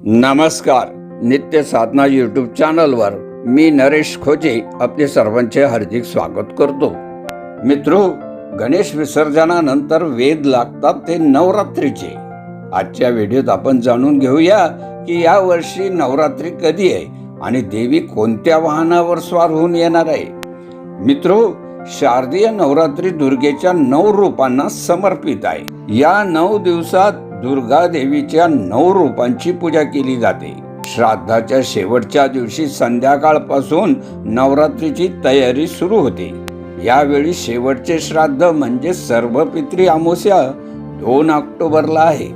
नमस्कार. नित्य साधना यूट्यूब चॅनलवर मी नरेश खोजे आपले सर्वांचे हार्दिक स्वागत करतो. मित्रो गणेश विसर्जनानंतर वेद लागतात ते नवरात्रीचे. आजच्या व्हिडिओत आपण जाणून घेऊया की या वर्षी नवरात्री कधी आहे आणि देवी कोणत्या वाहनावर स्वार होऊन येणार आहे. मित्रो शारदीय नवरात्री दुर्गेच्या नऊ रूपांना समर्पित आहे. या नऊ दिवसात दुर्गा देवीच्या नऊ रूपांची पूजा केली जाते. श्राद्धाच्या शेवटच्या दिवशी संध्याकाळपासून नवरात्रीची तयारी सुरू होते. यावेळी शेवटचे श्राद्ध म्हणजे सर्वपित्री अमावस्या दोन ऑक्टोबरला आहे.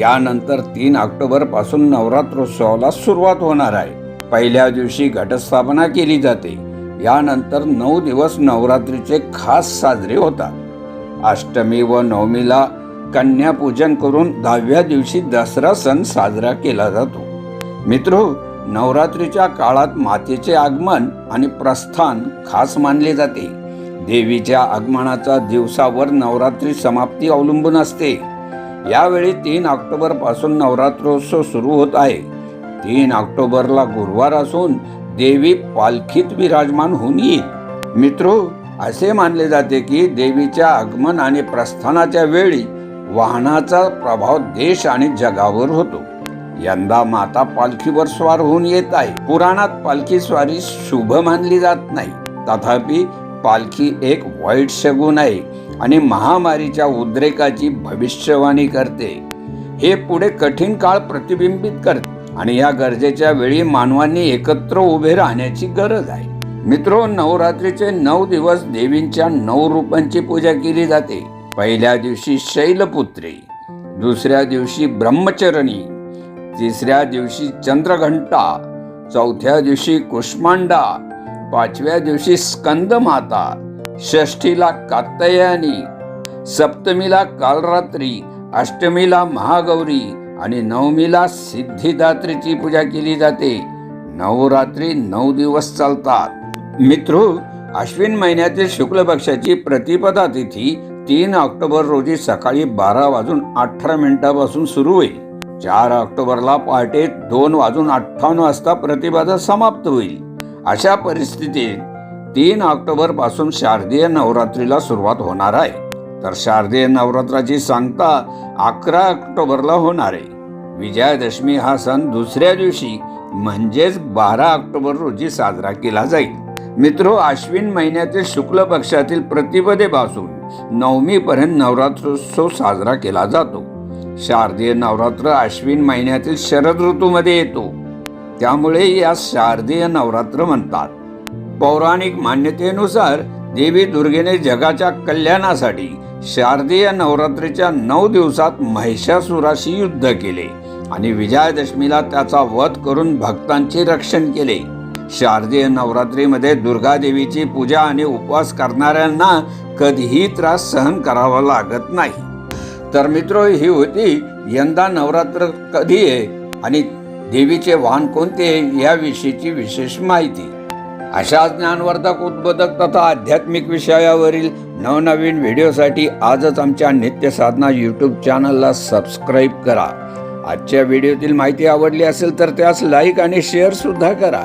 यानंतर तीन ऑक्टोबरपासून नवरात्रोत्सवाला सुरुवात होणार आहे. पहिल्या दिवशी घटस्थापना केली जाते. यानंतर नऊ दिवस नवरात्रीचे खास साजरे होतात. अष्टमी व नवमीला कन्यापूजन करून दहाव्या दिवशी दसरा सण साजरा केला जातो. मित्रो नवरात्रीच्या काळात मातेचे आगमन आणि प्रस्थान खास मानले जाते. देवीच्या आगमनाचा दिवसावर नवरात्री समाप्ती अवलंबून असते. यावेळी तीन ऑक्टोबरपासून नवरात्रोत्सव सुरू होत आहे. तीन ऑक्टोबरला गुरुवार असून देवी पालखीत विराजमान होऊन येईल. मित्रो असे मानले जाते की देवीच्या आगमन आणि प्रस्थानाच्या वेळी वाहनाचा प्रभाव देश आणि जगावर होतो. यंदा माता पालखीवर स्वार होऊन येत आहे. पुराणात पालखी स्वारी शुभ मानली जात नाही. तथापि पालखी एक वाईट शगुन आहे आणि महामारीच्या उद्रेकाची भविष्यवाणी करते. हे पुढे कठीण काळ प्रतिबिंबित करते आणि या गरजेच्या वेळी मानवांनी एकत्र उभे राहण्याची गरज आहे. मित्रो नवरात्रीचे नऊ दिवस देवींच्या नऊ रूपांची पूजा केली जाते. पहिल्या दिवशी शैलपुत्री दुसऱ्या दिवशी ब्रह्मचरणी तिसऱ्या दिवशी चंद्रघंटा चौथ्या दिवशी कुष्मांडा पाचव्या दिवशी स्कंदमाता षष्ठीला कात्यायनी सप्तमीला कालरात्री अष्टमीला महागौरी आणि नवमीला सिद्धिदात्रीची पूजा केली जाते. नवरात्री नऊ दिवस चालतात. मित्र अश्विन महिन्यातील शुक्ल पक्षाची प्रतिपदा तिथी तीन ऑक्टोबर रोजी सकाळी बारा वाजून अठरा मिनिटापासून सुरू होईल. चार ऑक्टोबरला पहाटे दोन वाजून अठ्ठावन्न वाजता प्रतिबाधा समाप्त होईल. अशा परिस्थितीत तीन ऑक्टोबरपासून शारदीय नवरात्रीला सुरुवात होणार आहे. तर शारदीय नवरात्राची सांगता अकरा ऑक्टोबरला होणार आहे. विजयादशमी हा सण दुसऱ्या दिवशी म्हणजेच बारा ऑक्टोबर रोजी साजरा केला जाईल. मित्रो अश्विन महिन्यातील शुक्ल पक्षातील प्रतिपदेपासून नवमीपर्यंत नवरात्रोत्सव साजरा केला जातो. शारदीय नवरात्र अश्विन महिन्यातील शरद ऋतूमध्ये येतो. त्यामुळे या शारदीय नवरात्र म्हणतात. पौराणिक मान्यतेनुसार देवी दुर्गेने जगाच्या कल्याणासाठी शारदीय नवरात्रीच्या नऊ दिवसात महिषासुराशी युद्ध केले आणि विजयादशमीला त्याचा वध करून भक्तांचे रक्षण केले. शारदीय नवरात्रीमध्ये दुर्गा देवीची पूजा आणि उपवास करणाऱ्यांना कधीही त्रास सहन करावा लागत नाही. तर मित्र ही होती यंदा नवरात्र कधी आहे आणि देवीचे वाहन कोणते आहे याविषयीची विशेष माहिती. अशा ज्ञानवर्धक उद्बोधक तथा आध्यात्मिक विषयावरील नवनवीन व्हिडिओसाठी आजच आमच्या नित्य साधना यूट्यूब चॅनलला सबस्क्राईब करा. आजच्या व्हिडिओतील माहिती आवडली असेल तर त्यास लाईक आणि शेअर सुद्धा करा.